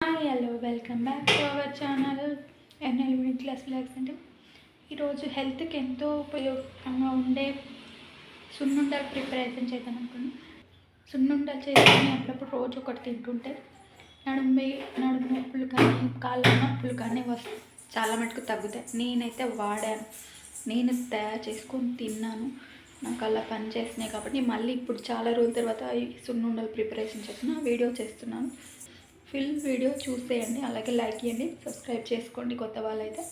Hi hello welcome back to our channel NL middle class blogs అంటే. ఈరోజు హెల్త్కి ఎంతో ఉపయోగంగా ఉండే సున్నుండలు ప్రిపరేషన్ చేద్దాం అనుకున్నాను సున్నుండలు చేసుకుని అప్పుడప్పుడు రోజు ఒకటి తింటుంటే నడుము నడుము నొప్పులు కానీ కాళ్ళ నొప్పులు కానీ వస్తాయి చాలా మటుకు తగ్గుతాయి. నేనైతే వాడాను. నేను తయారు చేసుకొని తిన్నాను. నాకు అలా పని చేస్తున్నాయి కాబట్టి మళ్ళీ ఇప్పుడు చాలా రోజుల తర్వాత సున్నుండలు ప్రిపరేషన్ చేస్తున్నా వీడియో చేస్తున్నాను. ఫుల్ వీడియో చూసేయండి అలాగే లైక్ చేయండి సబ్స్క్రైబ్ చేసుకోండి కొత్త వాళ్ళైతే.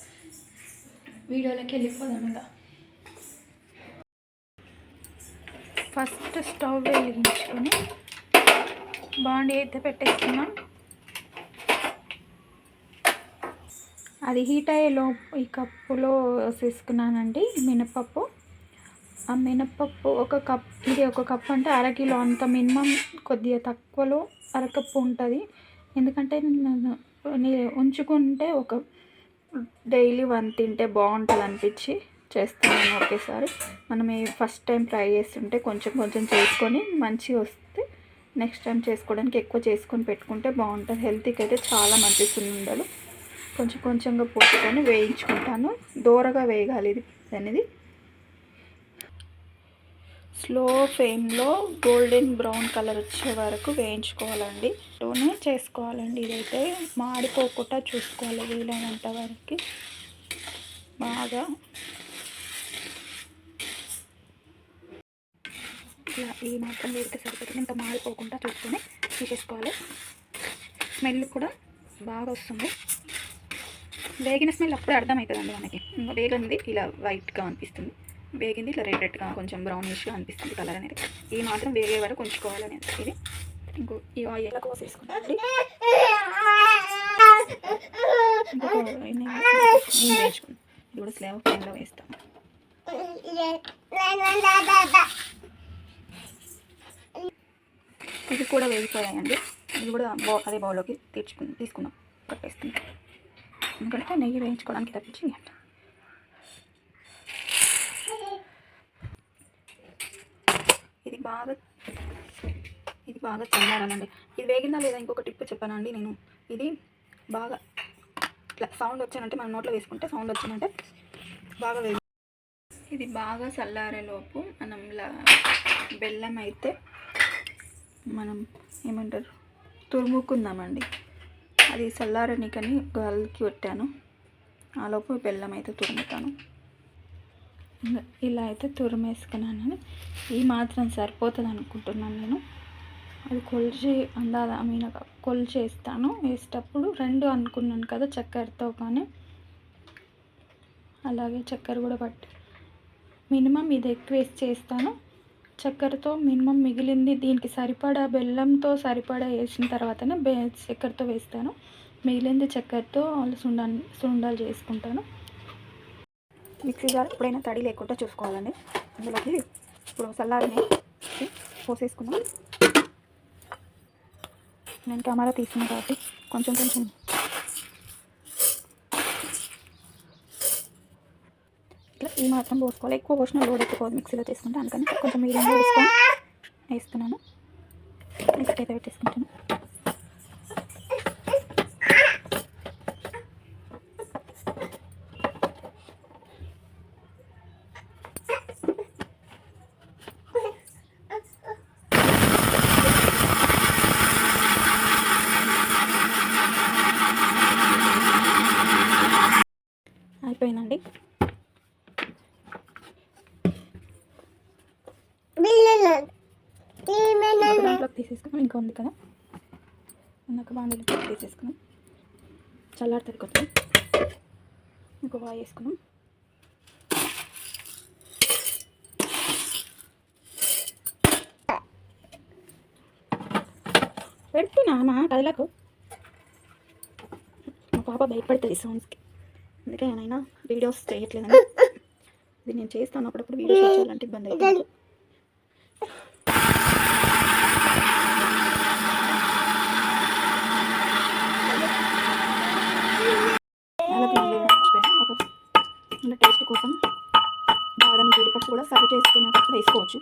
వీడియోలోకి వెళ్ళిపోదాం ఇంకా. ఫస్ట్ స్టవ్ వెలిగించుకొని బాండీ అయితే పెట్టేస్తున్నాం అది హీట్ అయ్యేలో ఈ కప్పులో వేసుకున్నానండి మినపప్పు. ఆ మినపప్పు ఒక కప్ ఇది ఒక కప్ అంటే అరకిలో అంత మినిమం కొద్దిగా తక్కువలో అరకప్పు ఉంటుంది. ఎందుకంటే నేను ఉంచుకుంటే ఒక డైలీ వన్ తింటే బాగుంటుంది అనిపించి చేస్తాను ఒకేసారి. మనం ఈ ఫస్ట్ టైం ట్రై చేస్తుంటే కొంచెం కొంచెం చేసుకొని మంచిగా వస్తే నెక్స్ట్ టైం చేసుకోవడానికి ఎక్కువ చేసుకొని పెట్టుకుంటే బాగుంటుంది. హెల్త్కి అయితే చాలా మంచి సున్నుండలు. కొంచెం కొంచెంగా పోసుకొని వేయించుకుంటాను. దూరగా వేయగాలి ఇది అనేది. స్లో ఫ్లేమ్లో గోల్డెన్ బ్రౌన్ కలర్ వచ్చే వరకు వేయించుకోవాలండి. లోనే చేసుకోవాలండి. ఇదైతే మాడిపోకుండా చూసుకోవాలి. వీలైనంత వరకు బాగా ఇలా ఈ మాత్రం వేస్తే సరిపోతుంది ఇంత మాడిపోకుండా చూసుకొని తీసేసుకోవాలి. స్మెల్ కూడా బాగా వస్తుంది. వేగిన స్మెల్ అప్పుడే అర్థమవుతుందండి మనకి. ఇంకా వేగింది ఇలా వైట్గా అనిపిస్తుంది. వేగింది. ఇట్లా రెడ్ రెడ్గా కొంచెం బ్రౌనిష్గా అనిపిస్తుంది కలర్ అనేది. ఈ మాత్రం వేగే వరకు ఉంచుకోవాలి నేను ఇది ఇంకో ఈ ఆయిల్ కోసేసుకుంటామండి ఇంకొక ఇది కూడా స్లేవ్ ఫ్లేమ్లో వేస్తాం. ఇది కూడా వేగిపోయాయండి. ఇది కూడా బౌ అదే బౌల్లోకి తీర్చుకు తీసుకున్నాం కట్టేస్తుంది ఎందుకంటే నెయ్యి వేయించుకోవడానికి తప్పించి ఇది బాగా ఇది బాగా చల్లారాలండి. ఇది వేగిందా లేదా ఇంకొక టిప్ చెప్పానండి నేను. ఇది బాగా ఇట్లా సౌండ్ వచ్చానంటే మనం నోట్లో వేసుకుంటే సౌండ్ వచ్చిందంటే బాగా వేగి ఇది బాగా చల్లారేలోపు మనం ఇలా బెల్లం అయితే మనం ఏమంటారు? తురుముకుందామండి. అది చల్లారనికని గాలికి పెట్టాను. ఆ లోపు బెల్లం అయితే తురుముతాను. ఇలా అయితే తురిమేసుకున్నాను ఈ మాత్రం సరిపోతుంది అనుకుంటున్నాను నేను. అది కొలిచి అందాద ఐ మీన్ కొలిచి వేస్తాను వేసేటప్పుడు రెండు అనుకున్నాను కదా చక్కెరతో కానీ. అలాగే చక్కెర కూడా పట్టి మినిమం ఇది ఎక్కువ వేసి చేస్తాను. చక్కెరతో మినిమం మిగిలింది దీనికి సరిపడా బెల్లంతో సరిపడా వేసిన తర్వాతనే బె చక్కెరతో వేస్తాను. మిగిలింది చక్కెరతో సుండాలు సుండాలు చేసుకుంటాను. మిక్సీ జార్ ఎప్పుడైనా తడి లేకుండా చూసుకోవాలండి. అందులోకి ఇప్పుడు సల్లారిని పోసేసుకున్నాం నేను కెమెరా తీసుకున్నాను కాబట్టి కొంచెం కొంచెం ఇట్లా ఈ మాత్రం పోసుకోవాలి. ఎక్కువ పోసిన లోడ్ ఎత్తుకోవాలి మిక్సీలో తీసుకుంటే అందుకని కొంచెం మీడియంగా వేసుకొని వేస్తున్నాను. నెక్స్ట్ అయితే పెట్టేసుకుంటాను. అయిపోయిందండి దాంట్లోకి తీసేసుకున్నాం. ఇంకా ఉంది కదా. ఇందాక బాండీలో తీసేసుకున్నాం. చల్లారుతుంది కొంచెం ఇంకో బాగా వేసుకున్నాం. పెడుతున్నామా కదలకు మా పాప భయపడుతుంది సౌండ్స్కి అందుకే నేనైనా వీడియోస్ చేయట్లేదని. ఇది నేను చేస్తాను అప్పుడప్పుడు వీడియోస్ చేయాలంటే ఇబ్బంది అవుతుంది. అంటే టేస్ట్ కోసం బాదం జీడిపప్పు కూడా సర్వ్ చేసుకునేటప్పుడు వేసుకోవచ్చు.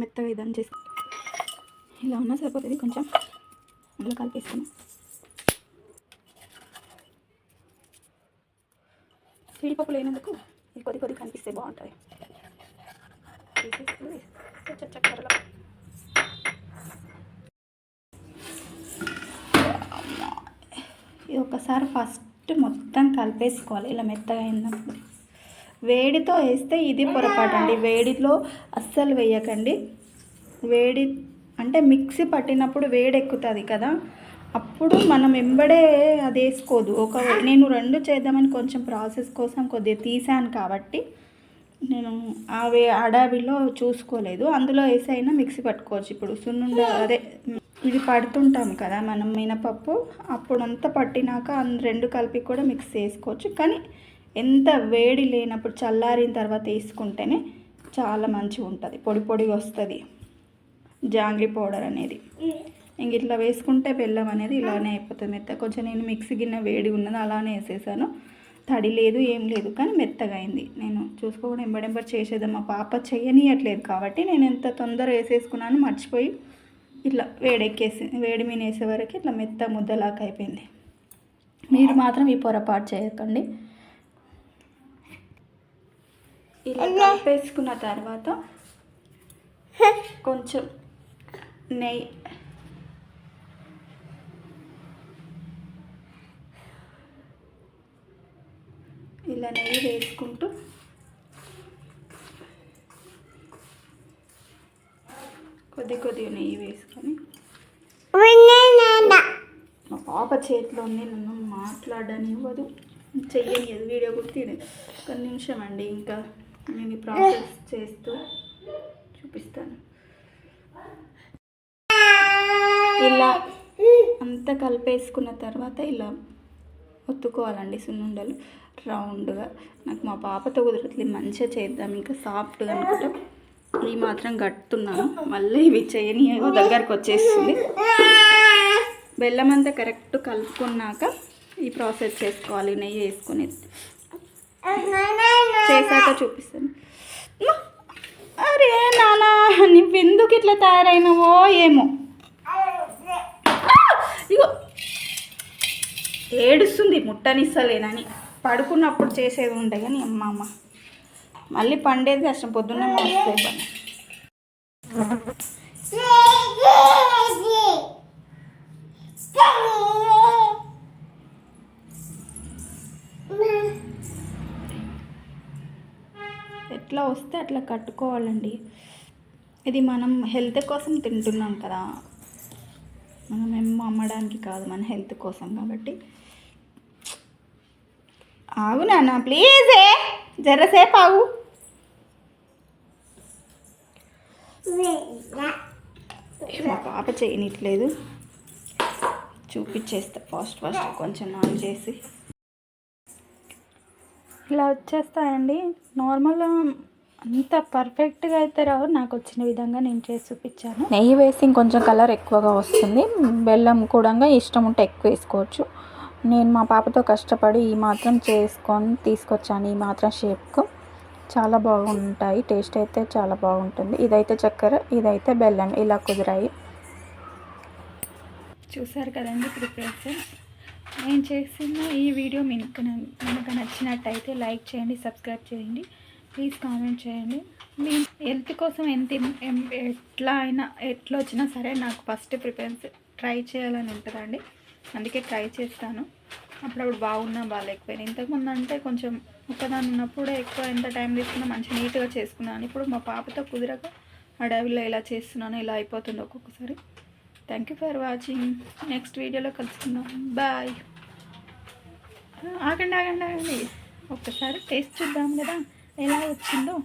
మెత్తగా ఇదని చేసుకో ఇలా ఉన్నా సరిపోతుంది. కొంచెం అందులో కలిపేసుకున్నాం. జీడిపప్పు లేనందుకు ఇది కొద్ది కొద్ది కనిపిస్తే బాగుంటుంది ఇది ఒకసారి ఫస్ట్ మొత్తం కలిపేసుకోవాలి. ఇలా మెత్తగా అయినప్పుడు. వేడితో వేస్తే ఇది పొరపాటు అండి. వేడిలో అస్సలు వేయకండి. వేడి అంటే మిక్సీ పట్టినప్పుడు వేడి ఎక్కుతుంది కదా. అప్పుడు మనం వెంబడే అది వేసుకోదు. ఒక నేను రెండు చేద్దామని కొంచెం ప్రాసెస్ కోసం కొద్దిగా తీసాను కాబట్టి నేను అవి అడవిలో చూసుకోలేదు. అందులో వేసైనా మిక్సీ పట్టుకోవచ్చు. ఇప్పుడు సున్నుండ అదే ఇది పడుతుంటాం కదా మనం మినపప్పు. అప్పుడంతా పట్టినాక రెండు కలిపి కూడా మిక్స్ చేసుకోవచ్చు. కానీ ఎంత వేడి లేనప్పుడు చల్లారిన తర్వాత వేసుకుంటేనే చాలా మంచిగా ఉంటుంది పొడి పొడిగా వస్తుంది. జాంగ్రీ పౌడర్ అనేది. ఇంక ఇట్లా వేసుకుంటే బెల్లం అనేది ఇలానే అయిపోతుంది మెత్త. కొంచెం నేను మిక్సీ గిన్నె వేడి ఉన్నది అలానే వేసేసాను. తడి లేదు ఏం లేదు కానీ మెత్తగా అయింది. నేను చూసుకోకుండా ఎంబడెంబడి చేసేద్దాం. మా పాప చేయనీయట్లేదు కాబట్టి నేను ఎంత తొందర వేసేసుకున్నాను మర్చిపోయి ఇట్లా వేడెక్కేసి వేడి మీద వేసే వరకు ఇట్లా మెత్త ముద్దలాగా అయిపోయింది. మీరు మాత్రం ఈ పొరపాటు చేయకండి. ఇలా కలిపేసుకున్న తర్వాత కొంచెం నెయ్యి ఇలా నెయ్యి వేసుకుంటూ కొద్ది కొద్దిగా నెయ్యి వేసుకొని మా పాప చేతిలో ఉంది నన్ను మాట్లాడనివ్వదు. చెయ్యనివ్వదు వీడియో కూడా తీయలేదు. ఒక నిమిషం అండి ఇంకా నేను ఈ ప్రాసెస్ చేస్తూ చూపిస్తాను. ఇలా అంతా కలిపేసుకున్న తర్వాత ఇలా ఒత్తుకోవాలండి సున్నుండలు. రౌండ్గా నాకు మా పాపతో కుదరట్లేదు మంచిగా చేద్దాం ఇంకా సాఫ్ట్గా అనుకుంటా. ఈ మాత్రం కట్టుతున్నాను మళ్ళీ ఇవి చేయని దగ్గరకు వచ్చేస్తుంది. బెల్లం అంతా కరెక్ట్ కలుపుకున్నాక ఈ ప్రాసెస్ చేసుకోవాలి నెయ్యి వేసుకుని. చేశాక చూపిస్తాను. అరే నానా నువ్వు ఎందుకు ఇట్లా తయారైనవో ఏమో. ఇగో! ఏడుస్తుంది ముట్టనిస్తలేనని. పడుకున్నప్పుడు చేసేది ఉంటాయి కానీ అమ్మ అమ్మ. మళ్ళీ పండేది కష్టం పొద్దున్న వస్తే పని ఎట్లా వస్తే అట్లా కట్టుకోవాలండి. ఇది మనం హెల్త్ కోసం తింటున్నాం కదా. మనం ఏం అమ్మడానికి కాదు మన హెల్త్ కోసం కాబట్టి. ఆగు నాన్న ప్లీజే జరసేపు ఆగు. మా పాప చేయనిట్లేదు. చూపించేస్తా ఫాస్ట్ ఫాస్ట్ కొంచెం ఆన్ చేసి. ఇలా వచ్చేస్తాయండి. నార్మల్ అంత పర్ఫెక్ట్గా అయితే రావు. నాకు వచ్చిన విధంగా నేను చేసి చూపించాను. నెయ్యి వేసి ఇంకొంచెం కలర్ ఎక్కువగా వస్తుంది. బెల్లం కూడా ఇష్టం ఉంటే ఎక్కువ వేసుకోవచ్చు. నేను మా పాపతో కష్టపడి ఈ మాత్రం చేసుకొని తీసుకొచ్చాను ఈ మాత్రం షేప్కు. చాలా బాగుంటాయి టేస్ట్ అయితే చాలా బాగుంటుంది. ఇదైతే చక్కెర ఇదైతే బెల్లం ఇలా కుదిరాయి. చూసారు కదండి ప్రిపరేషన్ నేను చేసిన ఈ వీడియో మీకు న- మీకు నచ్చినట్టయితే లైక్ చేయండి సబ్స్క్రైబ్ చేయండి. ప్లీజ్ కామెంట్ చేయండి. మీ హెల్త్ కోసం ఎంత ఎట్లా అయినా ఎట్లా వచ్చినా సరే నాకు ఫస్ట్ ప్రిఫరెన్స్ ట్రై చేయాలని ఉంటుందండి. అందుకే ట్రై చేస్తాను. అప్పుడప్పుడు బాగున్నా బాగాలేకపోయినా. ఇంతకుముందు అంటే కొంచెం ఒక్కదాన్ని ఉన్నప్పుడు ఎక్కువ ఎంత టైం తీసుకున్నా మంచి నీట్గా చేసుకున్నాను ఇప్పుడు మా పాపతో కుదరక అడవిలో ఇలా చేస్తున్నాను ఇలా అయిపోతుంది ఒక్కొక్కసారి. Thank you for watching next వీడియోలో కలుసుకుందాం. బాయ్ ఆగండి ఆగండి ఆగండి. ఒక్కసారి టేస్ట్ చూద్దాం కదా ఎలా వచ్చిందో.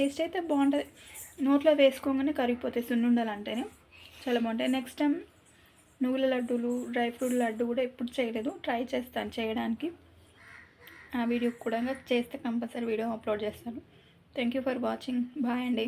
టేస్ట్ అయితే బాగుంటుంది. నోట్లో వేసుకోగానే కరిగిపోతాయి సున్నుండలు అంటేనే చాలా బాగుంటాయి. నెక్స్ట్ టైం నువ్వుల లడ్డూలు డ్రై ఫ్రూట్ లడ్డు కూడా ఎప్పుడు చేయలేదు. ట్రై చేస్తాను చేయడానికి. ఆ వీడియో కూడా చేస్తే కంపల్సరీ వీడియో అప్లోడ్ చేస్తాను. Thank you for watching bye అండి.